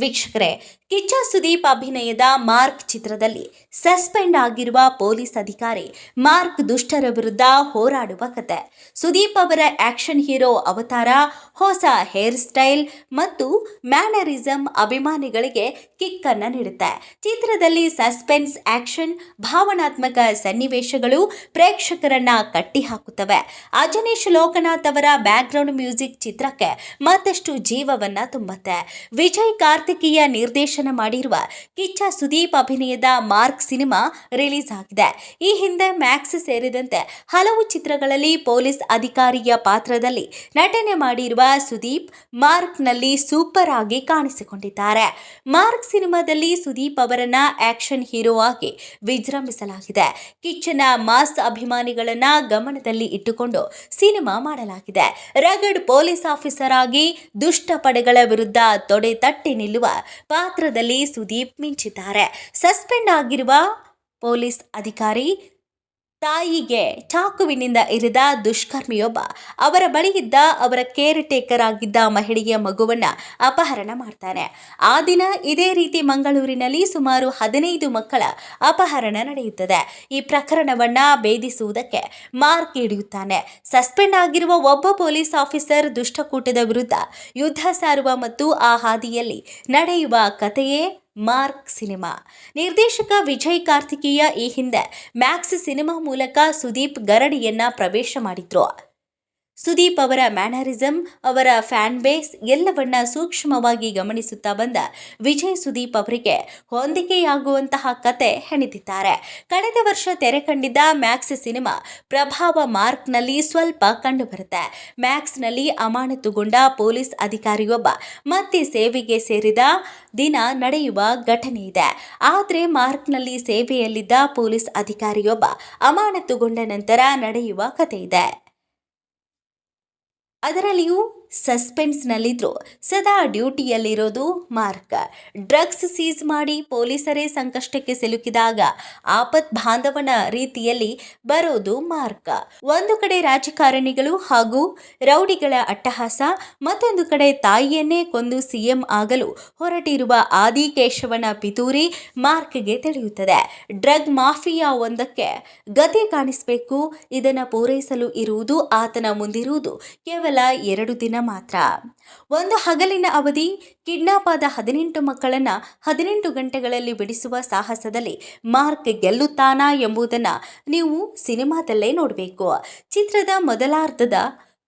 ವೀಕ್ಷಕರೇ, ಕಿಚ್ಚ ಸುದೀಪ್ ಅಭಿನಯದ ಮಾರ್ಕ್ ಚಿತ್ರದಲ್ಲಿ ಸಸ್ಪೆಂಡ್ ಆಗಿರುವ ಪೊಲೀಸ್ ಅಧಿಕಾರಿ ಮಾರ್ಕ್ ದುಷ್ಟರ ವಿರುದ್ಧ ಹೋರಾಡುವ ಕತೆ. ಸುದೀಪ್ ಅವರ ಆಕ್ಷನ್ ಹೀರೋ ಅವತಾರ, ಹೊಸ ಹೇರ್ ಸ್ಟೈಲ್ ಮತ್ತು ಮ್ಯಾನರಿಸಂ ಅಭಿಮಾನಿಗಳಿಗೆ ಕಿಕ್ ಅನ್ನ ನೀಡುತ್ತೆ. ಚಿತ್ರದಲ್ಲಿ ಸಸ್ಪೆನ್ಸ್ ಆಕ್ಷನ್ ಭಾವನಾತ್ಮಕ ಸನ್ನಿವೇಶಗಳು ಪ್ರೇಕ್ಷಕರನ್ನ ಕಟ್ಟಿಹಾಕುತ್ತವೆ. ಅಜನೀಶ್ ಲೋಕನಾಥ್ ಅವರ ಬ್ಯಾಕ್ಗ್ರೌಂಡ್ ಮ್ಯೂಸಿಕ್ ಚಿತ್ರಕ್ಕೆ ಮತ್ತಷ್ಟು ಜೀವವನ್ನ ತುಂಬುತ್ತೆ. ವಿಜಯ್ ಕಾರ್ತಿಕೀಯ ನಿರ್ದೇಶನ ಮಾಡಿರುವ ಕಿಚ್ಚ ಸುದೀಪ್ ಅಭಿನಯದ ಮಾರ್ಕ್ ಸಿನಿಮಾ ರಿಲೀಸ್ ಆಗಿದೆ. ಈ ಹಿಂದೆ ಮ್ಯಾಕ್ಸ್ ಸೇರಿದಂತೆ ಹಲವು ಚಿತ್ರಗಳಲ್ಲಿ ಪೊಲೀಸ್ ಅಧಿಕಾರಿಯ ಪಾತ್ರದಲ್ಲಿ ನಟನೆ ಮಾಡಿರುವ ಸುದೀಪ್ ಮಾರ್ಕ್ನಲ್ಲಿ ಸೂಪರ್ ಆಗಿ ಕಾಣಿಸಿಕೊಂಡಿದ್ದಾರೆ. ಮಾರ್ಕ್ ಸಿನಿಮಾದಲ್ಲಿ ಸುದೀಪ್ ಅವರನ್ನ ಆಕ್ಷನ್ ಹೀರೋ ಆಗಿ ವಿಜೃಂಭಿಸಲಾಗಿದೆ. ಕಿಚ್ಚನ ಮಾಸ್ ಅಭಿಮಾನಿಗಳನ್ನ ಗಮನದಲ್ಲಿ ಇಟ್ಟುಕೊಂಡು ಸಿನಿಮಾ ಮಾಡಲಾಗಿದೆ. ರಗಡ್ ಪೊಲೀಸ್ ಆಫೀಸರ್ ಆಗಿ ದುಷ್ಟ ಪಡೆಗಳ ವಿರುದ್ಧ ತೊಡೆ ತಟ್ಟಿ ನಿಲ್ಲುವ ಪಾತ್ರದಲ್ಲಿ ಸುದೀಪ್ ಮಿಂಚಿದ್ದಾರೆ. ಸಸ್ಪೆಂಡ್ ಆಗಿರುವ ಪೊಲೀಸ್ ಅಧಿಕಾರಿ ತಾಯಿಗೆ ಚಾಕುವಿನಿಂದ ಇರಿದ ದುಷ್ಕರ್ಮಿಯೊಬ್ಬ, ಅವರ ಬಳಿ ಅವರ ಕೇರ್ ಟೇಕರ್ ಆಗಿದ್ದ ಮಹಿಳೆಯ ಮಗುವನ್ನ ಅಪಹರಣ ಮಾಡ್ತಾನೆ. ಆ ದಿನ ಇದೇ ರೀತಿ ಮಂಗಳೂರಿನಲ್ಲಿ ಸುಮಾರು ಹದಿನೈದು ಮಕ್ಕಳ ಅಪಹರಣ ನಡೆಯುತ್ತದೆ. ಈ ಪ್ರಕರಣವನ್ನ ಭೇದಿಸುವುದಕ್ಕೆ ಮಾರ್ಕ್ ಹಿಡಿಯುತ್ತಾನೆ. ಸಸ್ಪೆಂಡ್ ಆಗಿರುವ ಒಬ್ಬ ಪೊಲೀಸ್ ಆಫೀಸರ್ ದುಷ್ಟಕೂಟದ ವಿರುದ್ಧ ಯುದ್ಧ ಸಾರುವ ಮತ್ತು ಆ ಹಾದಿಯಲ್ಲಿ ನಡೆಯುವ ಕಥೆಯೇ ಮಾರ್ಕ್ ಸಿನಿಮಾ. ನಿರ್ದೇಶಕ ವಿಜಯ್ ಕಾರ್ತಿಕೇಯ ಈ ಹಿಂದೆ ಮ್ಯಾಕ್ಸ್ ಸಿನಿಮಾ ಮೂಲಕ ಸುದೀಪ್ ಗರಡಿಯನ್ನ ಪ್ರವೇಶ ಮಾಡಿದ್ರು. ಸುದೀಪ್ ಅವರ ಮ್ಯಾನರಿಸಂ, ಅವರ ಫ್ಯಾನ್ ಬೇಸ್ ಎಲ್ಲವನ್ನ ಸೂಕ್ಷ್ಮವಾಗಿ ಗಮನಿಸುತ್ತಾ ಬಂದ ವಿಜಯ್ ಸುದೀಪ್ ಅವರಿಗೆ ಹೊಂದಿಕೆಯಾಗುವಂತಹ ಕತೆ ಹೆಣೆದಿದ್ದಾರೆ. ಕಳೆದ ವರ್ಷ ತೆರೆ ಕಂಡಿದ್ದ ಮ್ಯಾಕ್ಸ್ ಸಿನಿಮಾ ಪ್ರಭಾವ ಮಾರ್ಕ್ನಲ್ಲಿ ಸ್ವಲ್ಪ ಕಂಡುಬರುತ್ತೆ. ಮ್ಯಾಕ್ಸ್ನಲ್ಲಿ ಅಮಾನತುಗೊಂಡ ಪೊಲೀಸ್ ಅಧಿಕಾರಿಯೊಬ್ಬ ಮತ್ತೆ ಸೇವೆಗೆ ಸೇರಿದ ದಿನ ನಡೆಯುವ ಘಟನೆ ಇದೆ. ಆದರೆ ಮಾರ್ಕ್ನಲ್ಲಿ ಸೇವೆಯಲ್ಲಿದ್ದ ಪೊಲೀಸ್ ಅಧಿಕಾರಿಯೊಬ್ಬ ಅಮಾನತುಗೊಂಡ ನಂತರ ನಡೆಯುವ ಕಥೆ ಇದೆ. ಅದರಲ್ಲಿಯೂ ಸಸ್ಪೆನ್ಸ್ನಲ್ಲಿದ್ದರು ಸದಾ ಡ್ಯೂಟಿಯಲ್ಲಿರೋದು ಮಾರ್ಕ. ಡ್ರಗ್ಸ್ ಸೀಸ್ ಮಾಡಿ ಪೊಲೀಸರೇ ಸಂಕಷ್ಟಕ್ಕೆ ಸಿಲುಕಿದಾಗ ಆಪತ್ ಬಾಂಧವನ ರೀತಿಯಲ್ಲಿ ಬರೋದು ಮಾರ್ಕ. ಒಂದು ಕಡೆ ರಾಜಕಾರಣಿಗಳು ಹಾಗೂ ರೌಡಿಗಳ ಅಟ್ಟಹಾಸ, ಮತ್ತೊಂದು ಕಡೆ ತಾಯಿಯನ್ನೇ ಕೊಂದು ಸಿಎಂ ಆಗಲು ಹೊರಟಿರುವ ಆದಿಕೇಶವನ ಪಿತೂರಿ ಮಾರ್ಕ್ಗೆ ತಿಳಿಯುತ್ತದೆ ಡ್ರಗ್ ಮಾಫಿಯಾ ಒಂದಕ್ಕೆ ಗತಿ ಕಾಣಿಸಬೇಕು, ಇದನ್ನು ಪೂರೈಸಲು ಇರುವುದು ಆತನ ಮುಂದಿರುವುದು. ಕೇವಲ ಎರಡು ದಿನ ಮಾತ್ರ. ಒಂದು ಹಗಲಿನ ಅವಧಿ, ಕಿಡ್ನಾಪ್ ಆದ ಹದಿನೆಂಟು ಮಕ್ಕಳನ್ನ ಹದಿನೆಂಟು ಗಂಟೆಗಳಲ್ಲಿ ಬಿಡಿಸುವ ಸಾಹಸದಲ್ಲಿ ಮಾರ್ಕ್ ಗೆಲ್ಲುತ್ತಾನಾ ಎಂಬುದನ್ನು ನೀವು ಸಿನಿಮಾದಲ್ಲೇ ನೋಡಬೇಕು. ಚಿತ್ರದ ಮೊದಲಾರ್ಧದ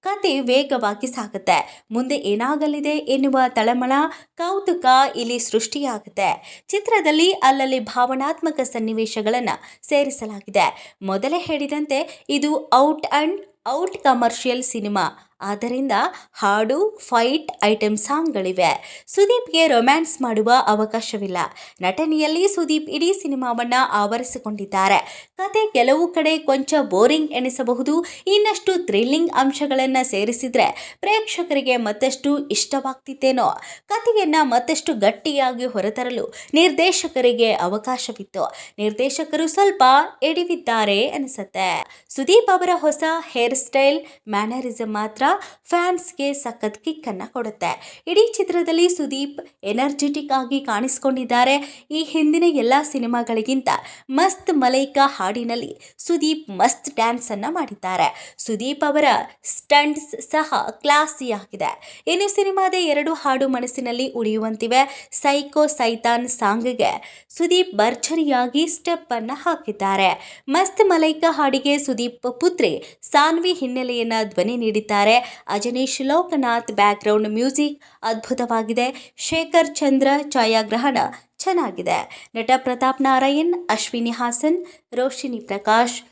ಕತೆ ವೇಗವಾಗಿ ಸಾಗುತ್ತೆ. ಮುಂದೆ ಏನಾಗಲಿದೆ ಎನ್ನುವ ತಳಮಳ, ಕೌತುಕ ಇಲ್ಲಿ ಸೃಷ್ಟಿಯಾಗುತ್ತೆ. ಚಿತ್ರದಲ್ಲಿ ಅಲ್ಲಲ್ಲಿ ಭಾವನಾತ್ಮಕ ಸನ್ನಿವೇಶಗಳನ್ನು ಸೇರಿಸಲಾಗಿದೆ. ಮೊದಲೇ ಹೇಳಿದಂತೆ ಇದು out and out commercial cinema. ಆದ್ದರಿಂದ ಹಾಡು, ಫೈಟ್ ಐಟಮ್ ಸಾಂಗ್ಗಳಿವೆ. ಸುದೀಪ್ಗೆ ರೊಮ್ಯಾನ್ಸ್ ಮಾಡುವ ಅವಕಾಶವಿಲ್ಲ. ನಟನೆಯಲ್ಲಿ ಸುದೀಪ್ ಇಡೀ ಸಿನಿಮಾವನ್ನು ಆವರಿಸಿಕೊಂಡಿದ್ದಾರೆ. ಕತೆ ಕೆಲವು ಕಡೆ ಕೊಂಚ ಬೋರಿಂಗ್ ಎನಿಸಬಹುದು. ಇನ್ನಷ್ಟು ಥ್ರಿಲ್ಲಿಂಗ್ ಅಂಶಗಳನ್ನು ಸೇರಿಸಿದರೆ ಪ್ರೇಕ್ಷಕರಿಗೆ ಮತ್ತಷ್ಟು ಇಷ್ಟವಾಗ್ತಿತ್ತೇನೋ. ಕತೆಯನ್ನು ಮತ್ತಷ್ಟು ಗಟ್ಟಿಯಾಗಿ ಹೊರತರಲು ನಿರ್ದೇಶಕರಿಗೆ ಅವಕಾಶವಿತ್ತು. ನಿರ್ದೇಶಕರು ಸ್ವಲ್ಪ ಎಡಿವಿದ್ದಾರೆ ಅನಿಸುತ್ತೆ. ಸುದೀಪ್ ಅವರ ಹೊಸ ಹೇರ್ ಸ್ಟೈಲ್ ಮ್ಯಾನರಿಸಮ್ ಮಾತ್ರ ಫ್ಯಾನ್ಸ್ಗೆ ಸಖತ್ ಕಿಕ್ ಅನ್ನ ಕೊಡುತ್ತೆ. ಇಡೀ ಚಿತ್ರದಲ್ಲಿ ಸುದೀಪ್ ಎನರ್ಜೆಟಿಕ್ ಆಗಿ ಕಾಣಿಸಿಕೊಂಡಿದ್ದಾರೆ. ಈ ಹಿಂದಿನ ಎಲ್ಲ ಸಿನಿಮಾಗಳಿಗಿಂತ ಮಸ್ತ್ ಮಲೈಕಾ ಹಾಡಿನಲ್ಲಿ ಸುದೀಪ್ ಮಸ್ತ್ ಡ್ಯಾನ್ಸ್ ಅನ್ನ ಮಾಡಿದ್ದಾರೆ. ಸುದೀಪ್ ಅವರ ಸ್ಟಂಟ್ಸ್ ಸಹ ಕ್ಲಾಸಿ ಆಗಿದೆ. ಇನ್ನು ಸಿನಿಮಾದ ಎರಡು ಹಾಡು ಮನಸ್ಸಿನಲ್ಲಿ ಉಳಿಯುವಂತಿವೆ. ಸೈಕೋ ಸೈತಾನ್ ಸಾಂಗ್ಗೆ ಸುದೀಪ್ ಭರ್ಜರಿಯಾಗಿ ಸ್ಟೆಪ್ ಅನ್ನ ಹಾಕಿದ್ದಾರೆ. ಮಸ್ತ್ ಮಲೈಕಾ ಹಾಡಿಗೆ ಸುದೀಪ್ ಪುತ್ರಿ ಸಾನ್ವಿ ಹಿನ್ನೆಲೆಯನ್ನ ಧ್ವನಿ ನೀಡಿದ್ದಾರೆ. ಅಜನೀಶ್ ಲೋಕನಾಥ್ ಬ್ಯಾಕ್ಗ್ರೌಂಡ್ ಮ್ಯೂಸಿಕ್ ಅದ್ಭುತವಾಗಿದೆ. ಶೇಖರ್ ಚಂದ್ರ ಛಾಯಾಗ್ರಹಣ ಚೆನ್ನಾಗಿದೆ. ನಟ ಪ್ರತಾಪ್ ನಾರಾಯಣ್, ಅಶ್ವಿನಿ ಹಾಸನ್ ರೋಶಿನಿ ಪ್ರಕಾಶ್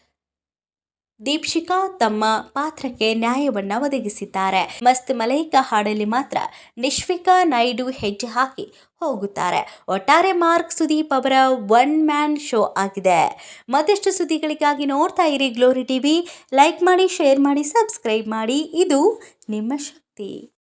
ದೀಪ್ಶಿಕಾ ತಮ್ಮ ಪಾತ್ರಕ್ಕೆ ನ್ಯಾಯವನ್ನ ಒದಗಿಸಿದ್ದಾರೆ. ಮಸ್ತ್ ಮಲೈಕಾ ಹಾಡಲ್ಲಿ ಮಾತ್ರ ನಿಶ್ವಿಕಾ ನಾಯ್ಡು ಹೆಜ್ಜೆ ಹಾಕಿ ಹೋಗುತ್ತಾರೆ. ಒಟ್ಟಾರೆ ಮಾರ್ಕ್ ಸುದೀಪ್ ಅವರ ಒನ್ ಮ್ಯಾನ್ ಶೋ ಆಗಿದೆ. ಮತ್ತಷ್ಟು ಸುದ್ದಿಗಳಿಗಾಗಿ ನೋಡ್ತಾ ಇರಿ ಗ್ಲೋರಿ ಟಿವಿ. ಲೈಕ್ ಮಾಡಿ, ಶೇರ್ ಮಾಡಿ, ಸಬ್ಸ್ಕ್ರೈಬ್ ಮಾಡಿ. ಇದು ನಿಮ್ಮ ಶಕ್ತಿ.